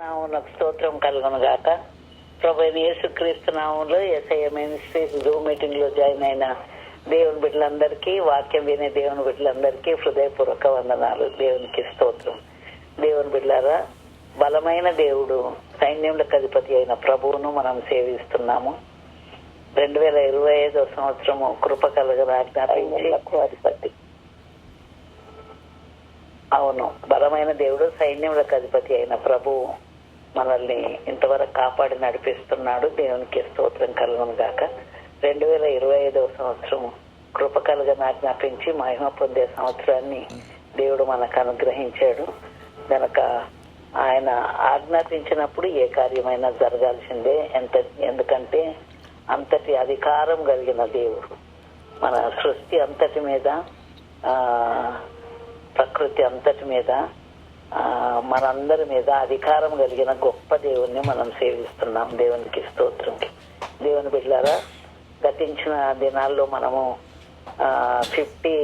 నామమునకు స్తోత్రం కలుగును గాక. ప్రభు యేసుక్రీస్తు నామంలో ఎస్ఐ మినిస్ట్రీస్ జూమ్ మీటింగ్లో జాయిన్ అయిన దేవుని బిడ్డలందరికీ వాక్యం వినే దేవుని బిడ్డలందరికీ హృదయపూర్వక వందనాలు. దేవునికి స్తోత్రం. దేవుని బిడ్డలారా బలమైన దేవుడు సైన్యములకు అధిపతి అయిన ప్రభువును మనం సేవిస్తున్నాము. రెండు వేల ఇరవై ఐదో సంవత్సరము కృప కలగని ఆజ్ఞాపించి అధిపతి. అవును బలమైన దేవుడు సైన్యములకు అధిపతి అయిన ప్రభు మనల్ని ఇంతవరకు కాపాడి నడిపిస్తున్నాడు. దేవునికి స్తోత్రం కలుగును గాక. రెండు వేల ఇరవై ఐదవ సంవత్సరం కృప కలుగని ఆజ్ఞాపించి మహిమ పొందే సంవత్సరాన్ని దేవుడు మనకు అనుగ్రహించాడు. గనక ఆయన ఆజ్ఞాపించినప్పుడు ఏ కార్యమైనా జరగాల్సిందే. ఎంత ఎందుకంటే అంతటి అధికారం కలిగిన దేవుడు. మన సృష్టి అంతటి మీద ప్రకృతి అంతటి మీద మనందరి మీద అధికారం కలిగిన గొప్ప దేవుణ్ణి మనం సేవిస్తున్నాం దేవునికి స్తోత్రంకి. దేవుని బిడ్డారా గతించిన దినాల్లో మనము ఫిఫ్టీ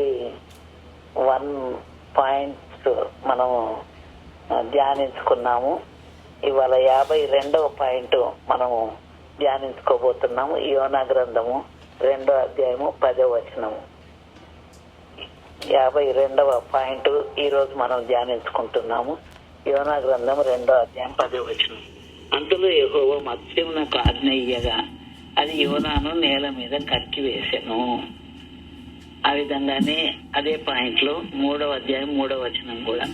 వన్ పాయింట్స్ మనము ధ్యానించుకున్నాము. ఇవాళ యాభై రెండవ పాయింట్ మనము ధ్యానించుకోబోతున్నాము. యోనా గ్రంథము రెండో అధ్యాయము పదో వచనము. యాభై రెండవ పాయింట్ ఈ రోజు మనం ధ్యానించుకుంటున్నాము. యోనా గ్రంథం రెండో అధ్యాయం పదో వచ్చిన అంతలో యెహోవా నాకు ఆజ్ఞ ఇయ్యగా అది యోనాను నేల మీద కక్కి వేశాను ఆ విధంగానే అదే పాయింట్లో మూడవ అధ్యాయం మూడవ వచనం కూడా.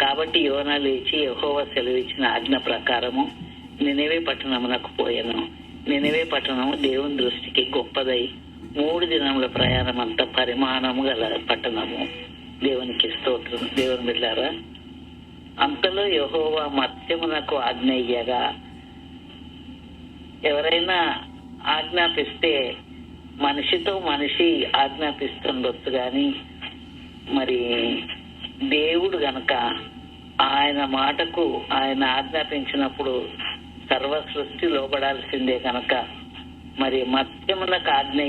కాబట్టి యోనా లేచి యహోవ సెలవిచ్చిన ఆజ్ఞ ప్రకారము నినవే పట్టణమునకు పోయాను. నినవే పట్టణము దేవుని దృష్టికి గొప్పదై మూడు దినముల ప్రయాణం అంత పరిమాణము గల పట్టణము. దేవునికి స్తోత్రం. దేవుని బిడ్డారా అంతలో యహోవా మత్స్యమునకు ఆజ్ఞ ఇయ్యగా ఎవరైనా ఆజ్ఞాపిస్తే మనిషితో మనిషి ఆజ్ఞాపిస్తుండొచ్చు కానీ మరి దేవుడు గనక ఆయన మాటకు ఆయన ఆజ్ఞాపించినప్పుడు సర్వ సృష్టి లోబడాల్సిందే కనుక మరి మత్స్యములకు ఆజ్ఞ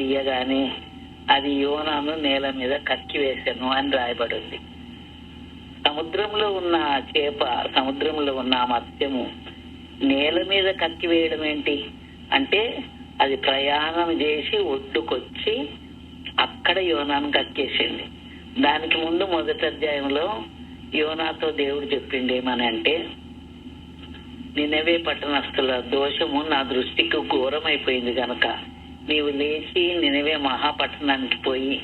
అది యోనాను నేల మీద కక్కి వేశాను అని రాయబడింది. సముద్రంలో ఉన్న చేప సముద్రంలో ఉన్న మత్స్యము నేల మీద కక్కి వేయడం ఏంటి? అంటే అది ప్రయాణం చేసి ఒడ్డుకొచ్చి అక్కడ యోనాను కక్కేసింది. దానికి ముందు మొదటి అధ్యాయంలో యోనాతో దేవుడు చెప్పింది ఏమని అంటే నినవే పట్టణస్థుల దోషము నా దృష్టికి ఘోరమైపోయింది గనక. నీవు లేచి నినవే మహాపట్టణానికి పోయి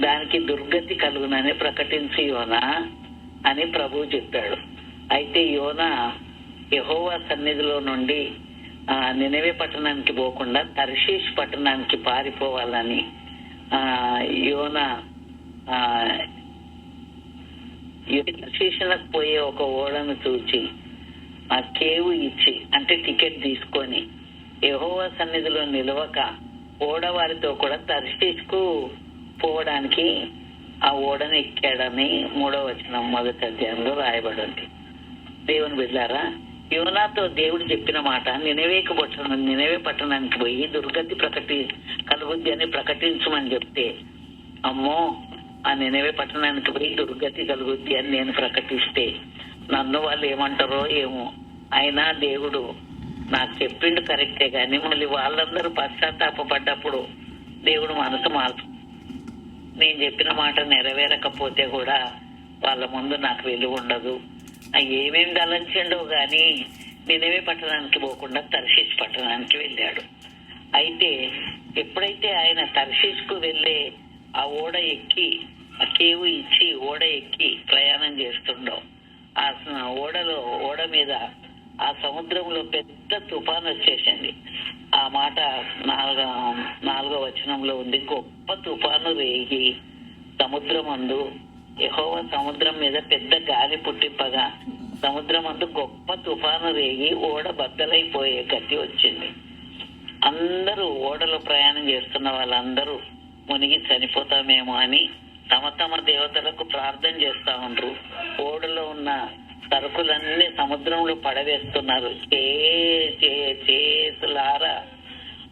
దానికి దుర్గతి కలుగునని ప్రకటించి యోనా అని ప్రభువు చెప్పాడు. అయితే యోనా యహోవా సన్నిధిలో నుండి ఆ నినవే పట్టణానికి పోకుండా తర్షీష్ పట్టణానికి పారిపోవాలని ఆ యోన ఆ తర్షీషులకు పోయే ఒక ఓడను చూచి ఆ కేవు ఇచ్చి అంటే టికెట్ తీసుకొని యహోవా సన్నిధిలో నిలవక ఓడవారితో కూడా తర్షీష్కు పోవడానికి ఆ ఓడని ఎక్కాడని మూడవ వచనం మొదటి అధ్యాయంలో రాయబడింది. దేవుని బిడ్డారా యువనాతో దేవుడు చెప్పిన మాట నినవేకి పట్టణం నినవే పట్టణానికి పోయి దుర్గతి ప్రకటి కలుగుద్ది అని ప్రకటించమని చెప్తే అమ్మో ఆ నినవే పట్టణానికి పోయి దుర్గతి కలుగుద్ది అని నేను ప్రకటిస్తే నన్ను వాళ్ళు ఏమంటారో ఏమో. అయినా దేవుడు నాకు చెప్పిండు కరెక్టే కానీ మళ్ళీ వాళ్ళందరూ పశ్చాత్తాపడ్డప్పుడు దేవుడు మనసు మార్చు. నేను చెప్పిన మాట నెరవేరకపోతే కూడా వాళ్ళ ముందు నాకు వెలుగు ఉండదు. ఏమేమి ఏమేం కానీ గాని నినవే పట్టణానికి పోకుండా తర్షీష్ పట్టణానికి వెళ్ళాడు. అయితే ఎప్పుడైతే ఆయన తర్షీష్కు వెళ్ళే ఆ ఓడ ఎక్కి ఆ కేవు ఇచ్చి ఓడ ఎక్కి ప్రయాణం చేస్తుండో ఆ ఓడలో ఓడ మీద ఆ సముద్రంలో పెద్ద తుఫాన్ వచ్చేసింది. ఆ మాట నాలుగో నాలుగో వచనంలో ఉంది. గొప్ప తుఫాను రేగి సముద్రం అందు యహోవ సముద్రం మీద పెద్ద గాలి పుట్టింపగా సముద్రం అందు గొప్ప తుఫాను రేగి ఓడ బద్దలైపోయే గతి వచ్చింది. అందరూ ఓడలో ప్రయాణం చేస్తున్న వాళ్ళందరూ మునిగి చనిపోతామేమో అని తమ తమ దేవతలకు ప్రార్థన చేస్తా ఉండ్రు. ఓడలో ఉన్న సరుకులన్నీ సముద్రంలో పడవేస్తున్నారు. చే చే చేతులారా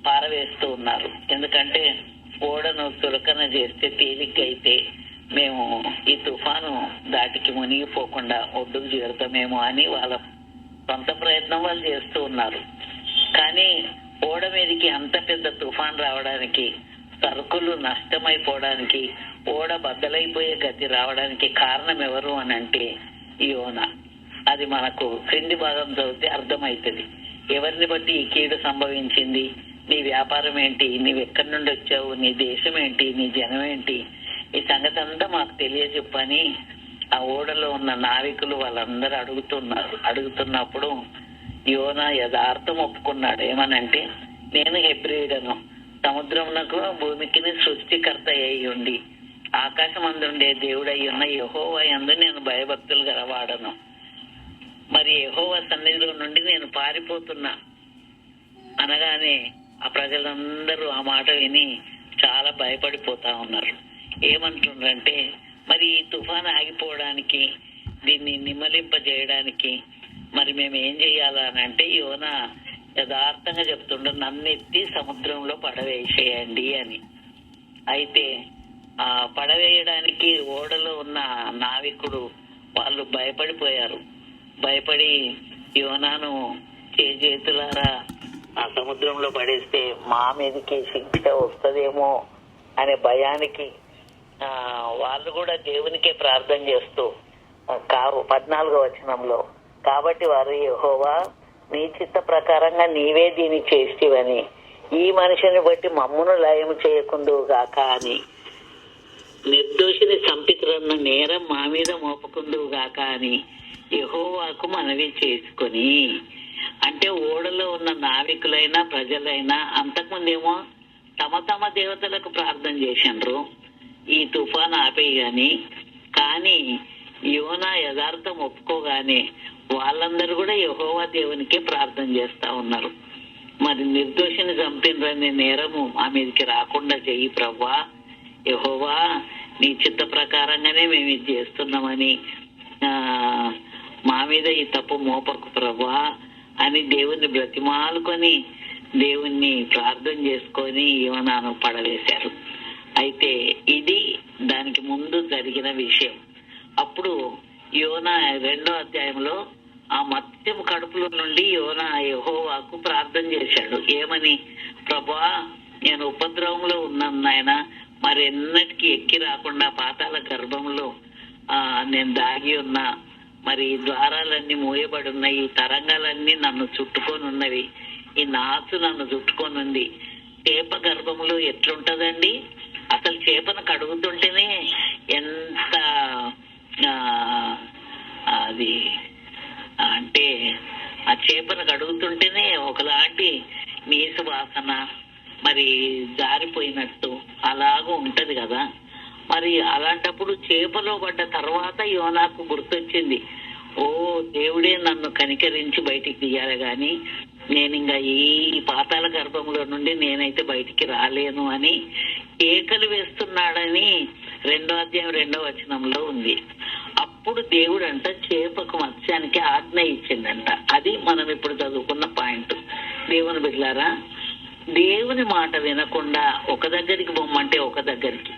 పారవేస్తూ ఉన్నారు. ఎందుకంటే ఓడను చులకన చేస్తే తేలికైతే మేము ఈ తుఫాను దాటికి మునిగిపోకుండా ఒడ్డుకు చేరుతామేమో అని వాళ్ళ సొంత ప్రయత్నం వాళ్ళు చేస్తూ ఉన్నారు. కానీ ఓడ మీదకి అంత పెద్ద తుఫాన్ రావడానికి సరుకులు నష్టమైపోవడానికి ఓడ బద్దలైపోయే గతి రావడానికి కారణం ఎవరు అని అంటే యోన. అది మనకు క్రింది భాగం చదివితే అర్థమవుతుంది. ఎవరిని బట్టి ఈ కీడు సంభవించింది? నీ వ్యాపారం ఏంటి? నీవు ఎక్కడి నుండి వచ్చావు? నీ దేశం ఏంటి? నీ జనం ఏంటి? ఈ సంగతి అంతా మాకు తెలియజెప్పని ఆ ఓడలో ఉన్న నావికులు వాళ్ళందరూ అడుగుతున్నారు. అడుగుతున్నప్పుడు యోన యథార్థం ఒప్పుకున్నాడు. ఏమనంటే నేను హెబ్రిడను సముద్రమునకు భూమికిని సృష్టికర్త అయి ఉండి ఆకాశం అందుండే దేవుడై ఉన్న యహోవా యందు నేను భయభక్తులు గలవాడను. మరి యహోవా సన్నిధిలో నుండి నేను పారిపోతున్నా. అనగానే ఆ ప్రజలందరూ ఆ మాట విని చాలా భయపడిపోతా ఉన్నారు. ఏమంటుండ్రంటే మరి ఈ తుఫాన్ ఆగిపోవడానికి దీన్ని నిమ్మలింపజేయడానికి మరి మేము ఏం చెయ్యాలా అని అంటే యోన యథార్థంగా చెప్తుండే నన్ను ఎత్తి సముద్రంలో పడవేసేయండి అని. అయితే ఆ పడవేయడానికి ఓడలో ఉన్న నావికుడు వాళ్ళు భయపడిపోయారు. భయపడి యోనాను చేతులారా ఆ సముద్రంలో పడేస్తే మా మీదకి శిక్ష వస్తుందేమో అనే భయానికి వాళ్ళు కూడా దేవునికే ప్రార్థన చేస్తూ కారు పద్నాలుగో వచనంలో కాబట్టి వారు యెహోవా నీ చిత్త ప్రకారంగా నీవే దీన్ని చేస్తేవని ఈ మనిషిని బట్టి మమ్మును లయం చేయకుందు గాక అని నిర్దోషిని చంపితురన్న నేరం మా మీద మోపకుందువు గాక అని యహోవాకు మనవి చేసుకొని. అంటే ఓడలో ఉన్న నావికులైనా ప్రజలైనా అంతకుముందేమో తమ తమ దేవతలకు ప్రార్థన చేసిండ్రు ఈ తుఫాన్ ఆపేయని. కానీ యోనా యథార్థం ఒప్పుకోగానే వాళ్ళందరూ కూడా యహోవా దేవునికే ప్రార్థన చేస్తా ఉన్నారు. మరి నిర్దోషిని చంపినరనే నేరము మా మీదకి రాకుండా చెయ్యి ప్రవ్వా. యహోవా నీ చిత్త ప్రకారంగానే మేము ఇది చేస్తున్నామని మా మీద ఈ తప్పు మోపకు ప్రభా అని దేవుణ్ణి బ్రతిమాలుకొని దేవుణ్ణి ప్రార్థన చేసుకొని యోనాను పడవేశారు. అయితే ఇది దానికి ముందు జరిగిన విషయం. అప్పుడు యోన రెండో అధ్యాయంలో ఆ మత్స్యం కడుపులో నుండి యోన యహోవాకు ప్రార్థన చేశాడు. ఏమని? ప్రభా నేను ఉపద్రవంలో ఉన్నాను నాయన. మరి ఎన్నటికీ ఎక్కి రాకుండా పాతాల గర్భంలో ఆ నేను దాగి ఉన్నా. మరి ద్వారాలన్నీ మూయబడి ఉన్నాయి. తరంగాలన్నీ నన్ను చుట్టుకొని ఉన్నవి ఈ నాసు నన్ను చుట్టుకొని ఉంది చేప గర్భంలో ఎట్లుంటదండి? అసలు చేపను కడుగుతుంటేనే ఎంత అది అంటే ఆ చేపను కడుగుతుంటేనే ఒకలాంటి నీసు వాసన మరి జారిపోయినట్టు అలాగూ ఉంటది కదా. మరి అలాంటప్పుడు చేపలో పడ్డ తర్వాత యోనాకు గుర్తొచ్చింది. ఓ దేవుడే నన్ను కనికరించి బయటికి తీయాలి గాని నేను ఇంకా ఈ పాతాల గర్భంలో నుండి నేనైతే బయటికి రాలేను అని కేకలు వేస్తున్నాడని రెండో అధ్యాయం రెండో వచనంలో ఉంది. అప్పుడు దేవుడు అంట చేపకు మత్స్యానికి ఆజ్ఞ ఇచ్చిందంట. అది మనం ఇప్పుడు చదువుకున్న పాయింట్. దేవుని బిడ్లారా దేవుని మాట వినకుండా ఒక దగ్గరికి బొమ్మంటే ఒక దగ్గరికి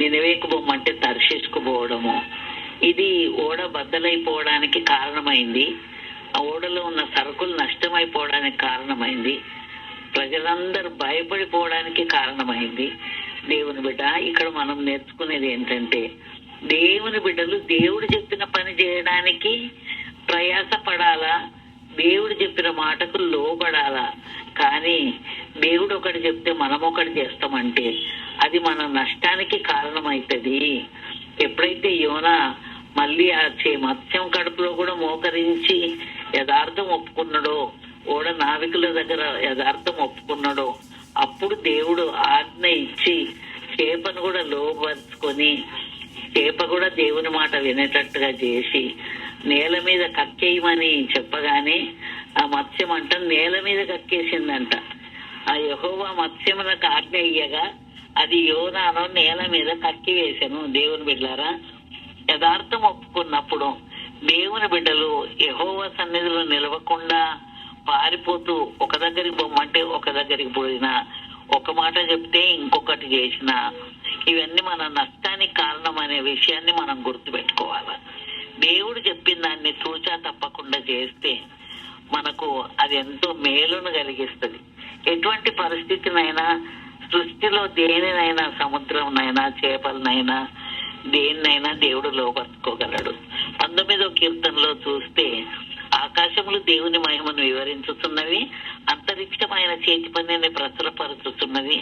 నినవేకు బొమ్మంటే తర్షిస్కు పోవడము. ఇది ఓడ బద్దలైపోవడానికి కారణమైంది. ఆ ఓడలో ఉన్న సరుకులు నష్టమైపోవడానికి కారణమైంది. ప్రజలందరూ భయపడిపోవడానికి కారణమైంది. దేవుని బిడ్డ ఇక్కడ మనం నేర్చుకునేది ఏంటంటే దేవుని బిడ్డలు దేవుడు చెప్పిన పని చేయడానికి ప్రయాసపడాలా? దేవుడు చెప్పిన మాటకు లోబడాలా? కానీ దేవుడు ఒకటి చెప్తే మనం ఒకటి చేస్తామంటే అది మన నష్టానికి కారణమవుతుంది ఎప్పుడైతే యోన మళ్ళీ ఆ చే మత్స్యం కడుపులో కూడా మోకరించి యథార్థం ఒప్పుకున్నాడో ఓడ నావికుల దగ్గర యథార్థం ఒప్పుకున్నాడో అప్పుడు దేవుడు ఆజ్ఞ ఇచ్చి చేపను కూడా లోపరుచుకొని చేప కూడా దేవుని మాట వినేటట్టుగా చేసి నేల మీద కక్కేయమని చెప్పగానే ఆ మత్స్యం అంట నేల మీద కక్కేసిందంట. ఆ యహోవా మత్స్యమున ఆజ్ఞ ఇయ్యగా అది యోనాను నేల మీద కక్కి వేశాను. దేవుని బిడ్డారా యథార్థం ఒప్పుకున్నప్పుడు దేవుని బిడ్డలు యహోవా సన్నిధిలో నిలవకుండా పారిపోతూ ఒక దగ్గరికి బొమ్మంటే ఒక దగ్గరికి పోయినా ఒక మాట చెప్తే ఇంకొకటి చేసిన ఇవన్నీ మన నష్టానికి కారణం అనే విషయాన్ని మనం గుర్తుపెట్టుకోవాలి. దేవుడు చెప్పిన దాన్ని తూచా తప్పకుండా చేస్తే మనకు అది ఎంతో మేలును కలిగిస్తుంది. ఎటువంటి పరిస్థితినైనా సృష్టిలో దేనినైనా సముద్రంనైనా చేపలనైనా దేన్నైనా దేవుడు లోపరుచుకోగలడు పంతొమ్మిదో కీర్తనలో చూస్తే ఆకాశములు దేవుని మహిమను వివరించుతున్నవి. అంతరిక్షమైన చేతి పనిని ప్రచురపరుచుతున్నది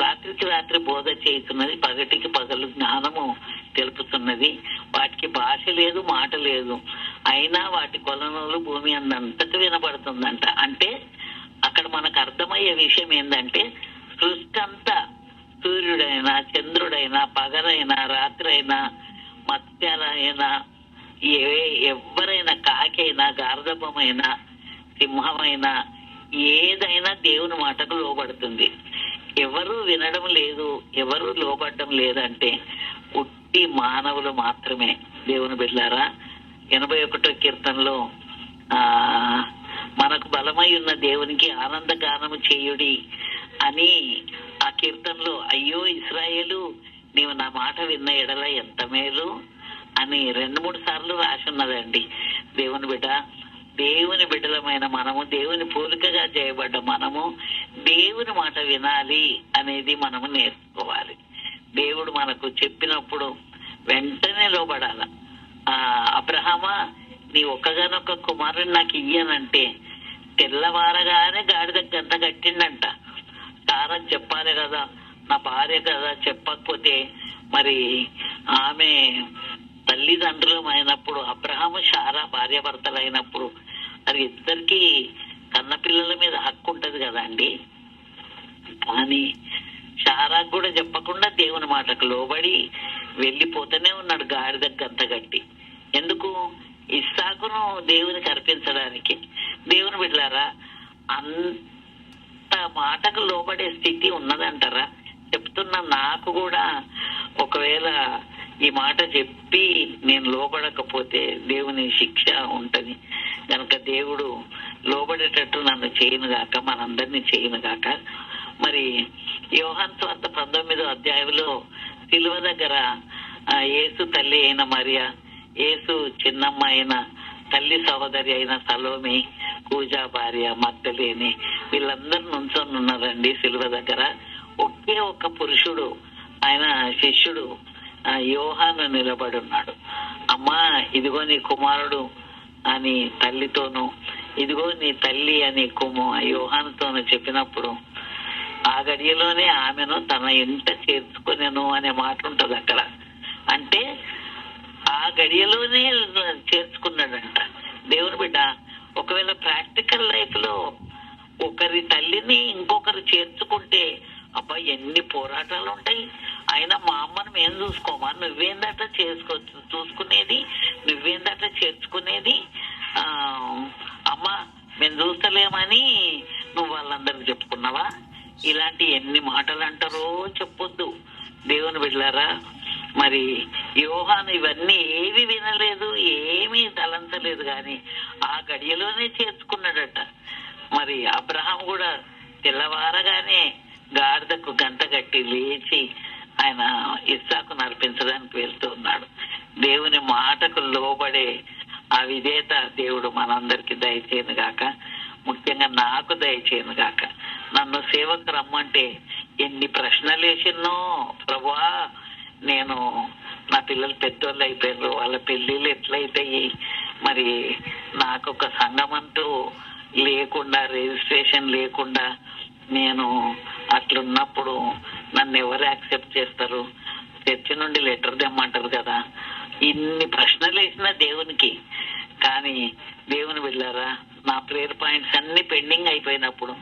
రాత్రికి రాత్రి బోధ చేస్తున్నది పగటికి పగలు జ్ఞానము తెలుపుతున్నది. వాటికి భాష లేదు మాట లేదు. అయినా వాటి కొలనలు భూమి అందంతటి వినపడుతుందంట అంటే అక్కడ మనకు అర్థమయ్యే విషయం ఏంటంటే సృష్టి అంతా సూర్యుడైనా చంద్రుడైనా పగలైనా రాత్రైనా మత్స్యాలైనా ఏ ఎవరైనా కాకైనా గార్ధపమైనా సింహమైనా ఏదైనా దేవుని మాటకు లోబడుతుంది. ఎవరు వినడం లేదు ఎవరు లోబడడం లేదంటే ఉట్టి మానవులు మాత్రమే. దేవుని బిడ్డారా ఎనభై ఒకటో కీర్తనలో ఆ మనకు బలమై ఉన్న దేవునికి ఆనందగానము చేయుడి అని ఆ కీర్తనలో అయ్యో ఇస్రాయేలు నీవు నా మాట విన్న ఎడల ఎంత మేలు. అని రెండు మూడు సార్లు రాసి ఉన్నదండి. దేవుని బిడ్డ దేవుని బిడ్డలమైన మనము దేవుని పోలికగా చేయబడ్డ మనము దేవుని మాట వినాలి అనేది మనము నేర్చుకోవాలి. దేవుడు మనకు చెప్పినప్పుడు వెంటనే లోబడాల. ఆ అబ్రహమా నీ ఒక్కగానొక్క కుమారుడు నాకు ఇయ్యనంటే తెల్లవారగానే గాడిద గంట కట్టిండంట. కారం చెప్పాలి కదా నా భార్య కదా చెప్పకపోతే మరి ఆమె తల్లిదండ్రులం అయినప్పుడు అబ్రహాము షారా భార్యాభర్తలు అయినప్పుడు మరి ఇద్దరికి కన్నపిల్లల మీద హక్కు ఉంటది కదండి కానీ షారాకు కూడా చెప్పకుండా దేవుని మాటకు లోబడి వెళ్ళిపోతూనే ఉన్నాడు గాడి దగ్గరంత గట్టి. ఎందుకు? ఇస్సాకును దేవునికి అర్పించడానికి. దేవుని బిడ్డారా అంత మాటకు లోబడే స్థితి ఉన్నదంటారా? చెప్తున్న నాకు కూడా ఒకవేళ ఈ మాట చెప్పి నేను లోబడకపోతే దేవుని శిక్ష ఉంటది. కనుక దేవుడు లోబడేటట్టు నన్ను చేయను గాక మనందరినీ చేయను గాక. మరి యోహాన్ స్వార్థ పంతొమ్మిదో అధ్యాయంలో సిలువ దగ్గర ఏసు యేసు తల్లి అయిన మరియ యేసు చిన్నమ్మ అయిన తల్లి సహోదరి అయిన సలోమి పూజా భార్య మద్దలేని వీళ్ళందరూ నుంచొని ఉన్నారండి సిలువ దగ్గర. ఒకే ఒక్క పురుషుడు ఆయన శిష్యుడు ఆ, యోహాను నిలబడి ఉన్నాడు. అమ్మా ఇదిగో నీ కుమారుడు అని తల్లితోనూ ఇదిగో నీ తల్లి అని కుము యోహానుతోనూ చెప్పినప్పుడు ఆ గడియలోనే ఆమెను తన ఇంట చేర్చుకునేను అనే మాట ఉంటుంది అక్కడ అంటే ఆ గడియలోనే చేర్చుకున్నాడంట. దేవుని బిడ్డ ఒకవేళ ప్రాక్టికల్ లైఫ్లో ఒకరి తల్లిని ఇంకొకరు చేర్చుకుంటే అబ్బా ఎన్ని పోరాటాలు ఉంటాయి అయినా మా అమ్మను మేము చూసుకోమా? నువ్వేందట చేసుకో చూసుకునేది నువ్వేందట చేర్చుకునేది? అమ్మ మేము చూస్తలేమని నువ్వు వాళ్ళందరికి చెప్పుకున్నావా? ఇలాంటి ఎన్ని మాటలు అంటారో చెప్పొద్దు. దేవుని బిడ్డారా మరి యోహాను ఇవన్నీ ఏవి వినలేదు ఏమీ తలంచలేదు కానీ ఆ గడియలోనే చేర్చుకున్నాడట. మరి అబ్రహాం కూడా తెల్లవారగానే గాడిదకు గంట కట్టి లేచి ఆయన ఇస్సాకును నడిపించడానికి వెళ్తూ ఉన్నాడు. దేవుని మాటకు లోబడే ఆ విధేత దేవుడు మనందరికి దయచేయను గాక. ముఖ్యంగా నాకు దయచేయను గాక. నన్ను సేవకు రమ్మంటే ఎన్ని ప్రశ్నలు వేసినో ప్రభా నేను నా పిల్లలు పెద్దోళ్ళు అయిపోయారు వాళ్ళ పెళ్ళిళ్ళు ఎట్లయితాయి? మరి నాకు ఒక సంఘం అంటూ లేకుండా రిజిస్ట్రేషన్ లేకుండా నేను అట్లున్నప్పుడు నన్ను ఎవరు యాక్సెప్ట్ చేస్తారు? చర్చి నుండి లెటర్ తెమ్మంటారు కదా. ఇన్ని ప్రశ్నలు వేసిన దేవునికి. కానీ దేవుని వెళ్ళారా నా ప్రేయర్ పాయింట్స్ అన్ని పెండింగ్ అయిపోయినప్పుడు.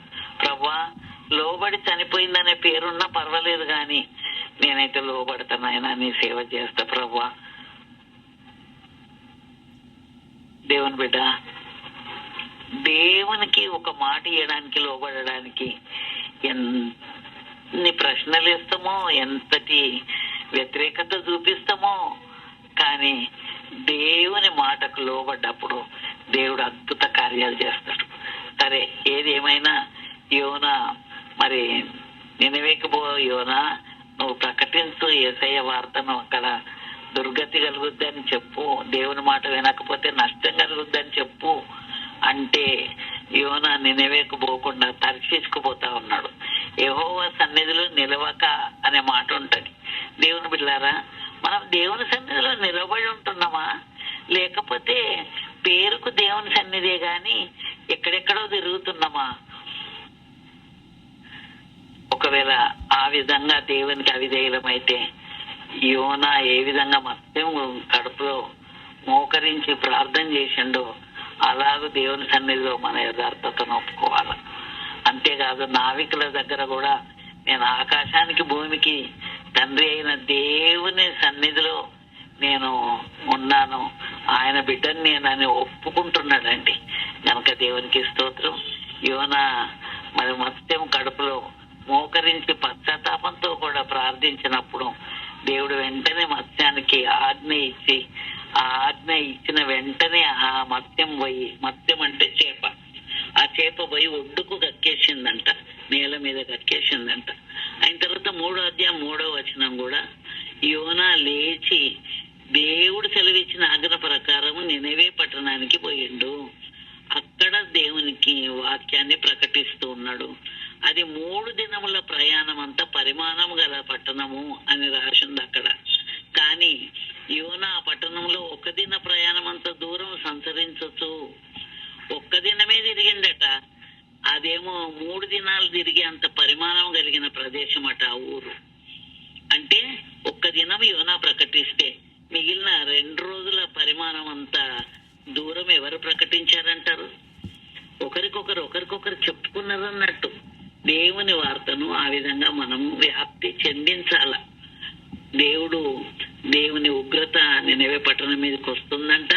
ప్రభా లోబడి చనిపోయిందనే పేరున్నా పర్వాలేదు కానీ నేనైతే లోబడతానైనా నీ సేవ చేస్తా ప్రభా దేవుని బిడ్డ దేవునికి ఒక మాట ఇవ్వడానికి లోబడడానికి ఎన్ని ప్రశ్నలు ఇస్తామో ఎంతటి వ్యతిరేకత చూపిస్తామో కానీ దేవుని మాటకు లోబడ్డప్పుడు దేవుడు అద్భుత కార్యాలు చేస్తాడు. సరే ఏది ఏమైనా? యోనా మరి నినవేకపో యోనా నువ్వు ప్రకటించు ఏసయ్య వార్తను అక్కడ దుర్గతి కలుగుద్దని చెప్పు దేవుని మాట వినకపోతే నష్టం కలుగుద్దని చెప్పు అంటే యోన నినవేకు పోకుండా తర్శించుకుపోతా ఉన్నాడు. యెహోవా సన్నిధిలో నిలవక అనే మాట ఉంటుంది. దేవుని బిళ్ళారా మనం దేవుని సన్నిధిలో నిలబడి ఉంటున్నామా? లేకపోతే పేరుకు దేవుని సన్నిధే గాని ఎక్కడెక్కడో తిరుగుతున్నామా? ఒకవేళ ఆ విధంగా దేవునికి అవిధేయులమైతే యోనా ఏ విధంగా మొత్తం కడుపులో మోకరించి ప్రార్థన చేసిండో అలాగే దేవుని సన్నిధిలో మన యథార్థతను ఒప్పుకోవాలి. అంతేకాదు నావికుల దగ్గర కూడా నేను ఆకాశానికి భూమికి తండ్రి అయిన దేవుని సన్నిధిలో నేను ఉన్నాను. ఆయన బిడ్డని నేను అని ఒప్పుకుంటున్నాడండి. కనుక దేవునికి స్తోత్రం. యువన మరి మత్స్యం కడుపులో మోకరించి పశ్చాత్తాపంతో కూడా ప్రార్థించినప్పుడు దేవుడు వెంటనే మత్స్యానికి ఆజ్ఞ ఇచ్చి ఆ ఆజ్ఞ ఇచ్చిన వెంటనే ఆ మత్యం పోయి మత్యం అంటే చేప. ఆ చేప పోయి ఒడ్డుకు కక్కేసిందంట నేల మీద కక్కేసిందంట. అయిన తర్వాత మూడో అధ్యాయం మూడో వచనం కూడా యోనా లేచి దేవుడు సెలవిచ్చిన ఆజ్ఞ ప్రకారం నినవే పట్టణానికి పోయిండు. అక్కడ దేవునికి వాక్యాన్ని ప్రకటిస్తూ ఉన్నాడు. అది మూడు దినముల ప్రయాణం అంతా పరిమాణం గల పట్టణము అని రాసింది అక్కడ. కానీ యోనా పట్టణంలో ఒక దిన ప్రయాణం అంత దూరం సంచరించచ్చు. ఒక్క దినమే తిరిగిందట. అదేమో మూడు దినాలు తిరిగి అంత పరిమాణం కలిగిన ప్రదేశం అట ఆ ఊరు. అంటే ఒక్క దినం యోనా ప్రకటిస్తే మిగిలిన రెండు రోజుల పరిమాణం అంత దూరం ఎవరు ప్రకటించారంటారు? ఒకరికొకరు ఒకరికొకరు చెప్పుకున్నారన్నట్టు దేవుని వార్తను ఆ విధంగా మనము వ్యాప్తి చెందించాల. దేవుడు నినవే పట్టణం మీదకి వస్తుందంట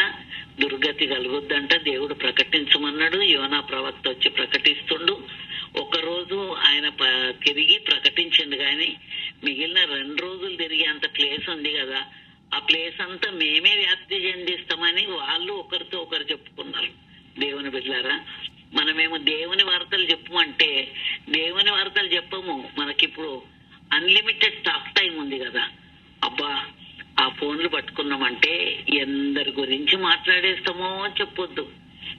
దుర్గతి కలుగుద్దంట దేవుడు ప్రకటించమన్నాడు యోనా ప్రవక్త వచ్చి ప్రకటిస్తుండు. ఒక రోజు ఆయన తిరిగి ప్రకటించిండు కానీ మిగిలిన రెండు రోజులు తిరిగి అంత ప్లేస్ ఉంది కదా ఆ ప్లేస్ అంతా మేమే వ్యాప్తి చెందిస్తామని వాళ్ళు ఒకరితో ఒకరు చెప్పుకున్నారు. దేవుని బిడ్డారా మనమేమో దేవుని వార్తలు చెప్పమంటే దేవుని వార్తలు చెప్పము. మనకిప్పుడు అన్లిమిటెడ్ స్టాక్ టైం ఉంది కదా అబ్బా ఆ ఫోన్లు పట్టుకున్నామంటే ఎందరి గురించి మాట్లాడేస్తామో చెప్పొద్దు.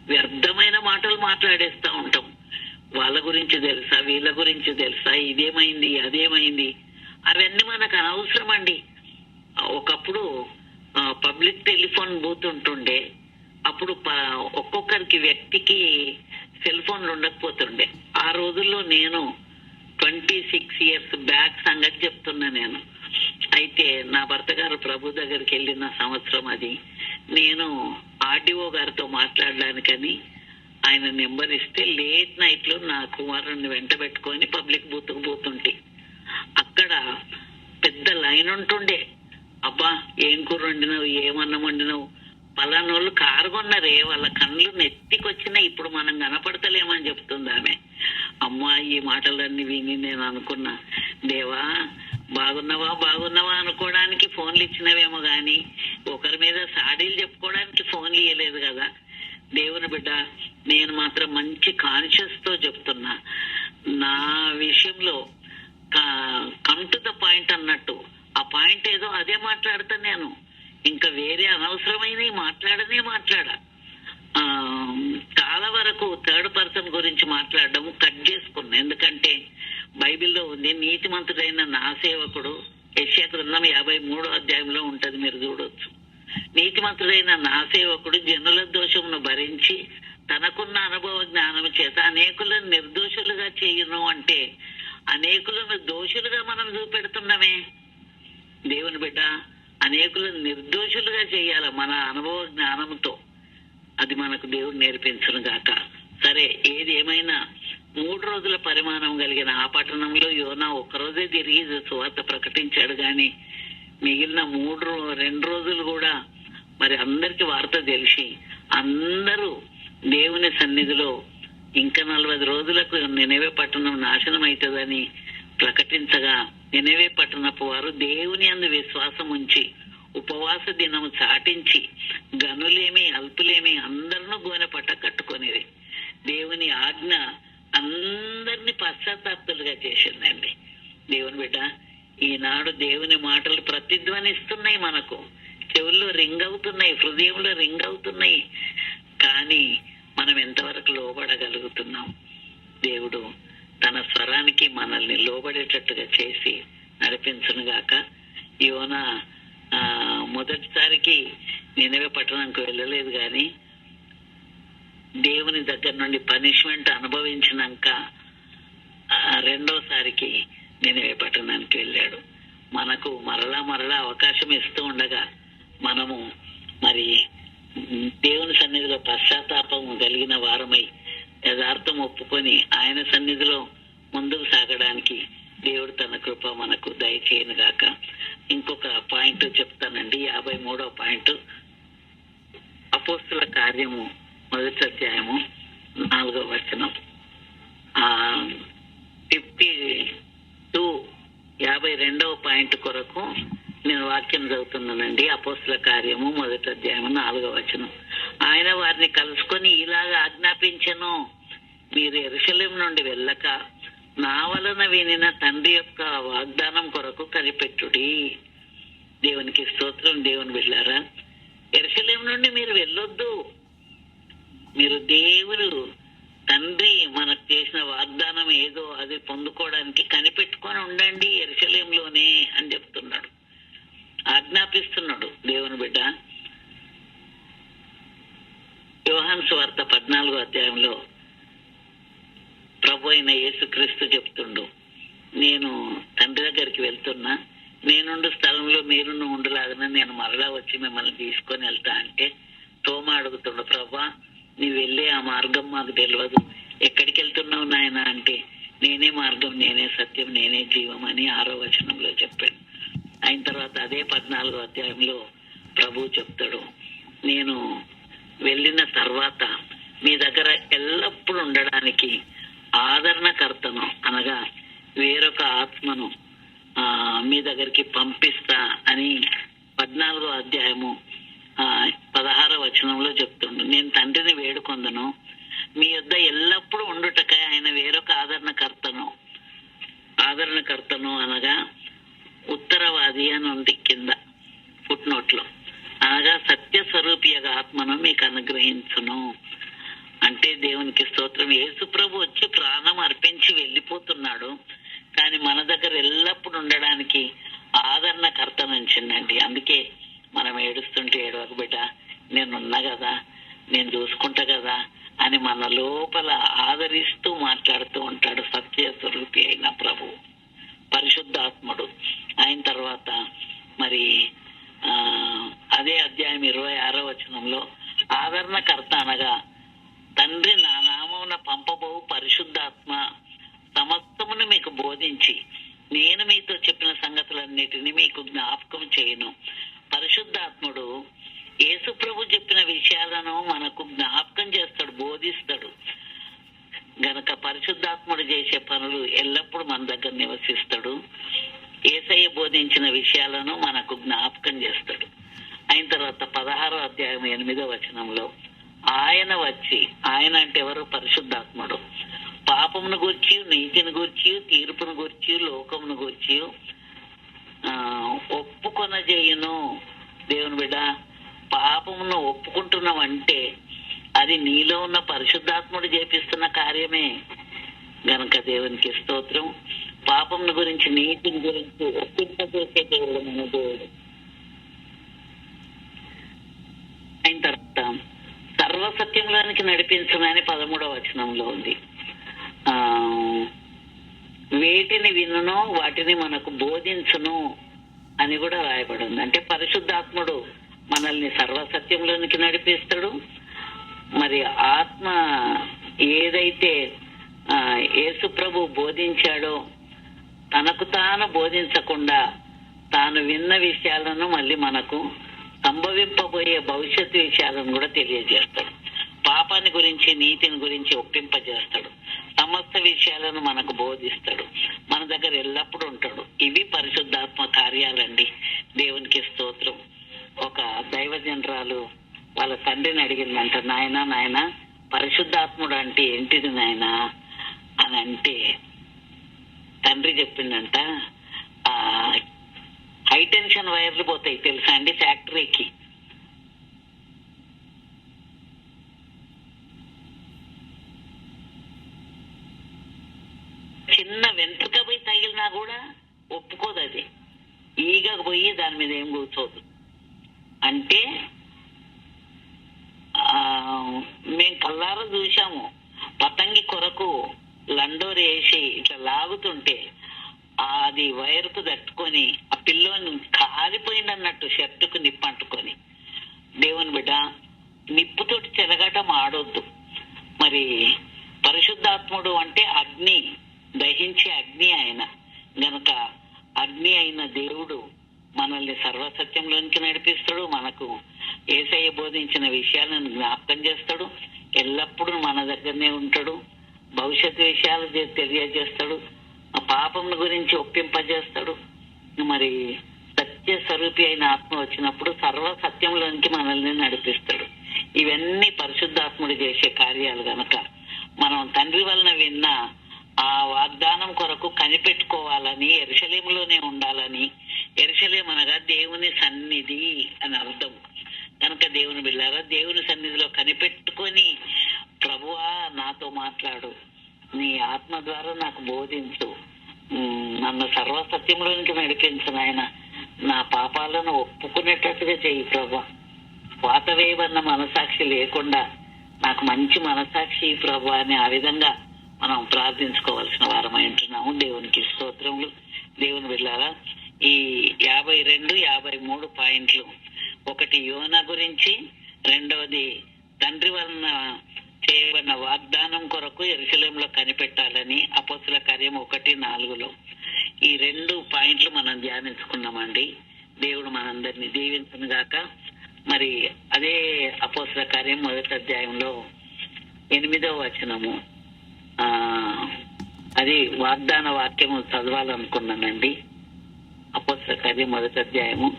వ్యర్థమైన మాటలు మాట్లాడేస్తా ఉంటాం. వాళ్ళ గురించి తెలుసా? వీళ్ళ గురించి తెలుసా? ఇదేమైంది? అదేమైంది? అవన్నీ మనకు అనవసరం అండి ఒకప్పుడు పబ్లిక్ టెలిఫోన్ బూత్ ఉంటుండే. అప్పుడు ఒక్కొక్కరికి వ్యక్తికి సెల్ ఫోన్లు ఉండకపోతుండే. ఆ రోజుల్లో నేను ట్వంటీ సిక్స్ ఇయర్స్ బ్యాక్ సంగతి చెప్తున్నా నేను. అయితే నా భర్త గారు ప్రభు దగ్గరికి వెళ్ళిన సంవత్సరం అది. నేను ఆర్డీఓ గారితో మాట్లాడడానికని ఆయన నెంబర్ ఇస్తే లేట్ నైట్లో నా కుమారుడిని వెంట పెట్టుకొని పబ్లిక్ బూత్ పోతుంటే అక్కడ పెద్ద లైన్ ఉంటుండే. అబ్బా ఏం కూర వండినావు ఏమన్నం వండినావు? పలానోళ్ళు కారు కొన్నారే వాళ్ళ కళ్ళు నెత్తికొచ్చినాయి ఇప్పుడు మనం కనపడతలేమని చెప్తుంది ఆమె. అమ్మా ఈ మాటలన్నీ విని నేను అనుకున్నా దేవా బాగున్నావా బాగున్నావా అనుకోవడానికి ఫోన్లు ఇచ్చినవేమో గాని ఒకరి మీద సాడీలు చెప్పుకోవడానికి ఫోన్లు ఇవ్వలేదు కదా. దేవుని బిడ్డ నేను మాత్రం మంచి కాన్షియస్తో చెప్తున్నా. నా విషయంలో కమ్ టు ద పాయింట్ అన్నట్టు. ఆ పాయింట్ ఏదో అదే మాట్లాడతా నేను. ఇంకా వేరే అనవసరమైనవి మాట్లాడనే మాట్లాడ. చాలా వరకు థర్డ్ పర్సన్ గురించి మాట్లాడడం కట్ చేసుకున్నా. ఎందుకంటే బైబిల్లో ఉంది. నీతిమంతుడైన నా సేవకుడు. యశ్యా గ్రంథం యాభై మూడో అధ్యాయంలో ఉంటది. మీరు చూడొచ్చు. నీతిమంతుడైన నా సేవకుడు జనుల దోషమును భరించి తనకున్న అనుభవ జ్ఞానం చేత అనేకులను నిర్దోషులుగా చేయను అంటే అనేకులను దోషులుగా మనం చూపెడుతున్నామే. దేవుని బిడ్డ అనేకులను నిర్దోషులుగా చేయాలి మన అనుభవ జ్ఞానంతో అది మనకు దేవుడు నేర్పించను గాక. సరే ఏది ఏమైనా మూడు రోజుల పరిమాణం కలిగిన ఆ పట్టణంలో యోనా ఒక్కరోజే తిరిగి సువార్త ప్రకటించాడు. గాని మిగిలిన మూడు రెండు రోజులు కూడా మరి అందరికి వార్త తెలిసి అందరూ దేవుని సన్నిధిలో ఇంకా నలభై రోజులకు నినవే పట్టణం నాశనం అవుతుందని ప్రకటించగా నినవే పట్టణపు వారు దేవుని అందు విశ్వాసం ఉంచి ఉపవాస దినము చాటించి గనులేమి అల్పులేమి అందరినూ గోనె పట్ట కట్టుకొనిది దేవుని ఆజ్ఞ అందరినీ పశ్చాత్తాప్తులుగా చేసిందండి. దేవుని బిడ్డ ఈనాడు దేవుని మాటలు ప్రతిధ్వనిస్తున్నాయి మనకు. చెవుల్లో రింగ్ అవుతున్నాయి హృదయంలో రింగ్ అవుతున్నాయి. కానీ మనం ఎంతవరకు లోబడగలుగుతున్నాం? దేవుడు తన స్వరానికి మనల్ని లోబడేటట్టుగా చేసి నడిపించునుగాక. యోన మొదటిసారికి నినవే పట్టణంకు వెళ్ళలేదు కానీ దేవుని దగ్గర నుండి పనిష్మెంట్ అనుభవించినాక ఆ, రెండోసారికి నినవే పట్టణానికి వెళ్ళాడు. మనకు మరలా మరలా అవకాశం ఇస్తూ ఉండగా మనము మరి దేవుని సన్నిధిలో పశ్చాత్తాపం కలిగిన వారమై యథార్థం ఒప్పుకొని ఆయన సన్నిధిలో ముందుకు సాగడానికి దేవుడు తన కృప మనకు దయచేయను గాక. ఇంకొక పాయింట్ చెప్తానండి. యాభై మూడో పాయింట్. అపోస్తుల కార్యము మొదటి అధ్యాయము నాలుగో వచనం. ఫిఫ్టీ టూ యాభై రెండవ పాయింట్ కొరకు నేను వాక్యం చదువుతున్నానండి. అపోస్తుల కార్యము మొదటి అధ్యాయము నాలుగవ వచనం. ఆయన వారిని కలుసుకొని ఇలాగ ఆజ్ఞాపించను మీరు ఎరుసలేం నుండి వెళ్ళక నా వలన వినిన తండ్రి యొక్క వాగ్దానం కొరకు కనిపెట్టుడి. దేవునికి స్తోత్రం దేవుని వెళ్ళారా ఎరుసలేం నుండి మీరు వెళ్ళొద్దు. మీరు దేవుడు తండ్రి మనకు చేసిన వాగ్దానం ఏదో అది పొందుకోవడానికి కనిపెట్టుకొని ఉండండి ఎరుసలేంలోనే అని చెప్తున్నాడు. ఆజ్ఞాపిస్తున్నాడు దేవుని బిడ్డ. యోహాన్ వార్త పద్నాలుగో అధ్యాయంలో ప్రభు అయిన యేసుక్రీస్తు చెప్తుండు నేను తండ్రి దగ్గరికి వెళ్తున్నా నేనుండు స్థలంలో మీరును ఉండలాగన నేను మరలా వచ్చి మిమ్మల్ని తీసుకొని వెళ్తా అంటే తోమ అడుగుతుండు ప్రభా నీవు వెళ్ళే ఆ మార్గం మాకు తెలియదు ఎక్కడికి వెళ్తున్నావు నాయన అంటే నేనే మార్గం నేనే సత్యం నేనే జీవం అని ఆరో వచనంలో చెప్పాడు. అయిన తర్వాత అదే పద్నాలుగో అధ్యాయంలో ప్రభు చెప్తాడు నేను వెళ్ళిన తర్వాత మీ దగ్గర ఎల్లప్పుడూ ఉండడానికి ఆదరణకర్తను అనగా వేరొక ఆత్మను మీ దగ్గరికి పంపిస్తా అని పద్నాలుగో అధ్యాయము వచనంలో చెప్తుండు. నేను తండ్రిని వేడుకొందను. మీ యొద్ద ఎల్లప్పుడూ ఉండుటకై ఆయన వేరొక ఆదరణకర్తను. ఆదరణకర్తను అనగా ఉత్తరవాది అని ఉంది కింద ఫుట్ అనగా సత్య స్వరూపియగా ఆత్మను మీకు అనుగ్రహించును. అంటే దేవునికి స్తోత్రం. యేసుప్రభు వచ్చి ప్రాణం అర్పించి వెళ్ళిపోతున్నాడు. కానీ మన దగ్గర ఎల్లప్పుడు ఉండడానికి ఆదరణకర్త నుంచిందండి అందుకే మనం ఏడుస్తుంటే ఏడవక బిడ్డ. నేనున్నా కదా నేను చూసుకుంటా కదా అని మన లోపల ఆదరిస్తూ మాట్లాడుతూ ఉంటాడు సత్య స్వరూపి అయిన ప్రభు. పరిశుద్ధాత్ముడు. అయిన తర్వాత మరి అదే అధ్యాయం ఇరవై ఆరో వచనంలో ఆదరణకర్త అనగా తండ్రి నా నామమున పంపబోవు పరిశుద్ధాత్మ సమస్తమును మీకు బోధించి నేను మీతో చెప్పిన సంగతులన్నిటిని మీకు జ్ఞాపకం చేయను. పరిశుద్ధాత్ముడు యేసు ప్రభు చెప్పిన విషయాలను మనకు జ్ఞాపకం చేస్తాడు బోధిస్తాడు. గనక పరిశుద్ధాత్ముడు చేసే పనులు ఎల్లప్పుడూ మన దగ్గర నివసిస్తాడు. ఏసయ్య బోధించిన విషయాలను మనకు జ్ఞాపకం చేస్తాడు. అయిన తర్వాత పదహారో అధ్యాయం ఎనిమిదో వచనంలో ఆయన వచ్చి ఆయన అంటే ఎవరు? పరిశుద్ధాత్ముడు. పాపమును గూర్చి నీతిని గూర్చి తీర్పును గూర్చి లోకమును గూర్చి ఆ, ఒప్పుకొన చేయును దేవుని బిడ్డ. పాపమును ఒప్పుకుంటున్నావంటే అది నీలో ఉన్న పరిశుద్ధాత్ముడు చేపిస్తున్న కార్యమే. గనక దేవునికి స్తోత్రం. పాపం గురించి నీతిని గురించి ఒప్పింపజేసే దేవుడు మన దేవుడు. అయిన తర్వాత సర్వసత్యంలోనికి నడిపించమని పదమూడవ వచనంలో ఉంది. ఆ వేటిని వినునో వాటిని మనకు బోధించును అని కూడా రాయబడి ఉంది. అంటే పరిశుద్ధాత్ముడు మనల్ని సర్వసత్యంలోనికి నడిపిస్తాడు. మరి ఆత్మ ఏదైతే ఆ, యేసు ప్రభు బోధించాడో తనకు తాను బోధించకుండా తాను విన్న విషయాలను మళ్ళీ మనకు సంభవింపబోయే భవిష్యత్తు విషయాలను కూడా తెలియజేస్తాడు. పాపాన్ని గురించి నీతిని గురించి ఒప్పింపజేస్తాడు. సమస్త విషయాలను మనకు బోధిస్తాడు. మన దగ్గర ఎల్లప్పుడూ ఉంటాడు. ఇవి పరిశుద్ధాత్మ కార్యాలండి. దేవునికి స్తోత్రం. ఒక దైవ జనరాలు వాళ్ళ తండ్రిని అడిగిందంట నాయన నాయన పరిశుద్ధాత్ముడు అంటే ఏంటిది నాయన? అని అంటే తండ్రి చెప్పిందంట హై టెన్షన్ వైర్లు పోతాయి తెలుసా అండి ఫ్యాక్టరీకి? చిన్న వెంట్రుక పోయి తగిలినా కూడా ఒప్పుకోదు అది. ఈగకు పోయి దాని మీద ఏం కూర్చోదు. అంటే ఆ, మేము కల్లారా చూసాము పతంగి కొరకు లండోరి వేసి ఇట్లా లాగుతుంటే అది వైరుకు తట్టుకొని ఆ పిల్లోని కాలిపోయింది అన్నట్టు షర్టుకు నిప్పు అంటుకొని దేవుని బిడ్డ నిప్పుతోటి చెలగటం ఆడొద్దు. మరి పరిశుద్ధాత్ముడు అంటే అగ్ని దహించే అగ్ని ఆయన. గనక అగ్ని అయిన దేవుడు మనల్ని సర్వసత్యంలోనికి నడిపిస్తాడు. మనకు ఏసయ్య బోధించిన విషయాలను జ్ఞాపకం చేస్తాడు. ఎల్లప్పుడూ మన దగ్గరనే ఉంటాడు. భవిష్యత్ విషయాలు తెలియజేస్తాడు. పాపం గురించి ఒప్పింపజేస్తాడు. మరి సత్య స్వరూపి అయిన ఆత్మ వచ్చినప్పుడు సర్వ సత్యంలోనికి మనల్ని నడిపిస్తాడు. ఇవన్నీ పరిశుద్ధాత్ముడు చేసే కార్యాలు గనక మనం తండ్రి వలన విన్న ఆ వాగ్దానం కొరకు కనిపెట్టుకోవాలని ఎరుసలేములోనే ఉండాలని ఎరుసలేం అనగా దేవుని సన్నిధి అని అర్థం. కనుక దేవుని బిళ్ళారా దేవుని సన్నిధిలో కనిపెట్టుకొని ప్రభువా నాతో మాట్లాడు. నీ ఆత్మ ద్వారా నాకు బోధించు. నన్ను సర్వసత్యంలోనికి నడిపించు నాయన. నా పాపాలను ఒప్పుకునేటట్టుగా చెయ్యి ప్రభా. పాతవేయబడిన మనసాక్షి లేకుండా నాకు మంచి మనసాక్షి ప్రభు అని ఆ విధంగా మనం ప్రార్థించుకోవాల్సిన వారమై ఉంటున్నాము. దేవునికి స్తోత్రములు. దేవుని వెళ్ళారా ఈ యాభై రెండు యాభై మూడు పాయింట్లు. ఒకటి యోన గురించి రెండవది తండ్రి వలన చేయబడిన వాగ్దానం కొరకు ఎరుసలేంలో కనిపెట్టాలని అపోసుల కార్యం ఒకటి నాలుగులో. ఈ రెండు పాయింట్లు మనం ధ్యానించుకున్నామండి. దేవుడు మనందరినీ దీవించను గాక. మరి అదే అపోసల కార్యం మొదటి అధ్యాయంలో ఎనిమిదవ వచనము. ఆ అది వాగ్దాన వాక్యము చదవాలనుకున్నానండి. అపోస్ల కార్యం మొదటి అధ్యాయము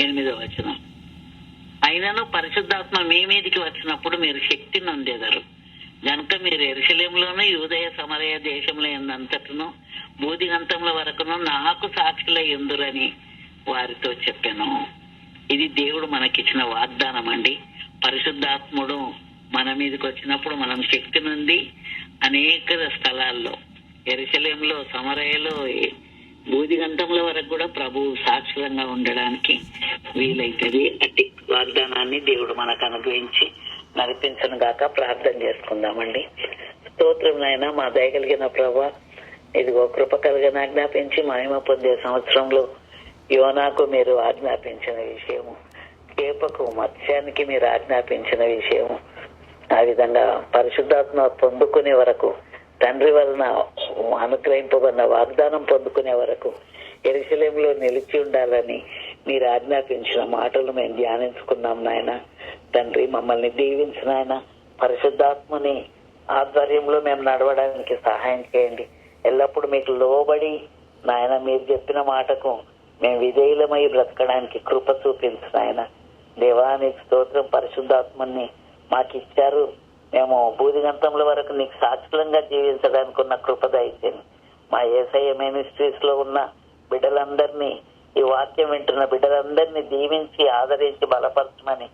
ఎనిమిదో వచనం. అయినను పరిశుద్ధాత్మ మీ మీదికి వచ్చినప్పుడు మీరు శక్తి నొందెదరు. గనుక మీరు ఎరుసలేంలోను యూదయ సమరయ దేశంలో ఎందంతటను బూదిగంతముల వరకును నాకు సాక్షులై ఎందురని వారితో చెప్పాను. ఇది దేవుడు మనకిచ్చిన వాగ్దానం అండి పరిశుద్ధాత్ముడు మన మీదకి వచ్చినప్పుడు మనం శక్తి నుండి అనేక స్థలాల్లో ఎరుసలేంలో సమరయలో బూదిగంతంల వరకు కూడా ప్రభువు సాక్షులంగా ఉండడానికి వీలైతుంది. అట్టి వాగ్దానాన్ని దేవుడు మనకు అనుగ్రహించి నడిపించను గాక ప్రార్థన చేసుకుందామండి. స్తోత్రం నాయన మా దయగలిగిన ప్రభా ఇదిగో కృప కలిగిన ఆజ్ఞాపించి మహిమ పొందే సంవత్సరంలో యోనాకు మీరు ఆజ్ఞాపించిన విషయము కేపకు మత్స్యానికి మీరు ఆజ్ఞాపించిన విషయము ఆ విధంగా పరిశుద్ధాత్మ పొందుకునే వరకు తండ్రి వలన అనుగ్రహింపబడిన వాగ్దానం పొందుకునే వరకు ఎరుసలేంలో నిలిచి ఉండాలని మీరు ఆజ్ఞాపించిన మాటలు మేము ధ్యానించుకున్నాం నాయన. తండ్రి మమ్మల్ని దీవించిన ఆయన పరిశుద్ధాత్మని ఆధ్వర్యంలో మేము నడవడానికి సహాయం చేయండి. ఎల్లప్పుడూ మీకు లోబడి నాయన మీరు చెప్పిన మాటకు మేము విధేయులమై బ్రతకడానికి కృప చూపించిన ఆయన దేవానికి స్తోత్రం. పరిశుద్ధాత్మని మాకు ఇచ్చారు మేము బూదిగంతముల వరకు నీకు సాక్షులంగా జీవించడానికి ఉన్న కృప దయచేయండి మా ఏసఐ మినిస్ట్రీస్లో ఉన్న బిడ్డలందరినీ ఈ వాక్యం వింటున్న బిడ్డలందరినీ దీవించి ఆదరించి బలపరచమని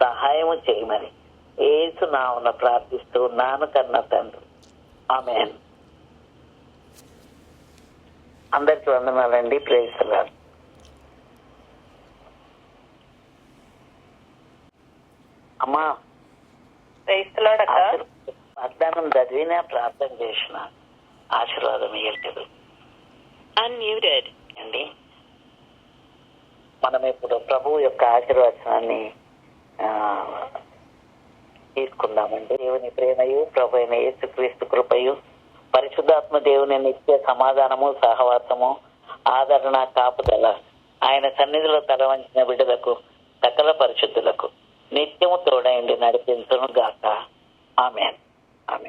సహాయము చేయమని ఏసు నామున ప్రార్థిస్తూ ఉన్నాను కన్న తండ్రి. ఆమె అందరికి వందనాలండి. ప్రేసలాలు అమ్మా చదివినా ప్రార్థన చేసిన ఆశీర్వాదం ఇయ్యలేదు unmuted. అండి మనం ఇప్పుడు ప్రభు యొక్క ఆశీర్వచనాన్ని తీసుకుందామండి. దేవుని ప్రేమయు ప్రభు అయిన యేసుక్రీస్తు కృపయు పరిశుద్ధాత్మ దేవుని నిత్య సమాధానము సహవాసము ఆదరణ కాపుదల ఆయన సన్నిధిలో తలవంచిన బిడ్డలకు సకల పరిశుద్ధులకు నిత్యము తోడైండి నడిపించను గాక ఆమె ఆమె